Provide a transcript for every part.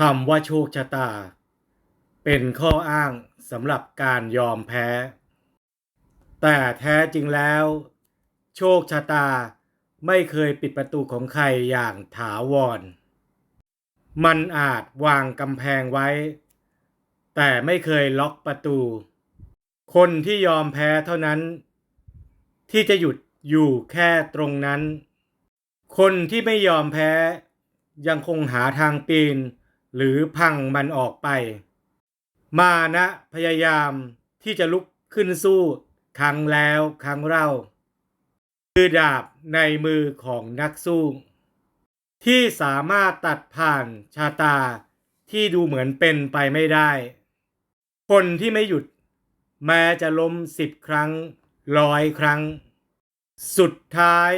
คำว่าโชคชะตา เป็นข้ออ้างสำหรับการยอมแพ้ แต่แท้จริงแล้ว โชคชะตาไม่เคยปิดประตูของใครอย่างถาวร มันอาจวางกำแพงไว้ แต่ไม่เคยล็อกประตู คนที่ยอมแพ้เท่านั้น ที่จะหยุดอยู่แค่ตรงนั้น คนที่ไม่ยอมแพ้ยังคงหาทางปีน หรือพังมันออกไป มานะพยายามที่จะลุกขึ้นสู้ครั้งแล้วครั้งเล่า คือดาบในมือของนักสู้ ที่สามารถตัดผ่านชาตาที่ดูเหมือนเป็นไปไม่ได้ คนที่ไม่หยุด แม้จะล้มสิบครั้งร้อยครั้ง สุดท้าย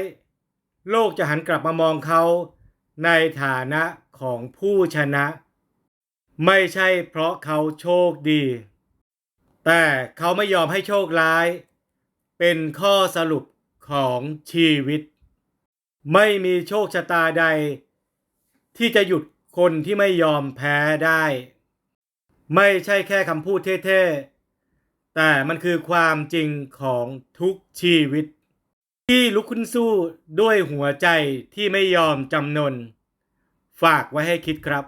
โลกจะหันกลับมามองเขาในฐานะของผู้ชนะ ไม่ใช่เพราะเขาโชคดี แต่เขาไม่ยอมให้โชคร้าย เป็นข้อสรุปของชีวิต ไม่มีโชคชะตาใด ที่จะหยุดคนที่ไม่ยอมแพ้ได้ ไม่ใช่แค่คำพูดเท่ๆ แต่มันคือความจริงของทุกชีวิต ที่ลุกขึ้นสู้ด้วยหัวใจที่ไม่ยอมจำนน ฝากไว้ให้คิดครับ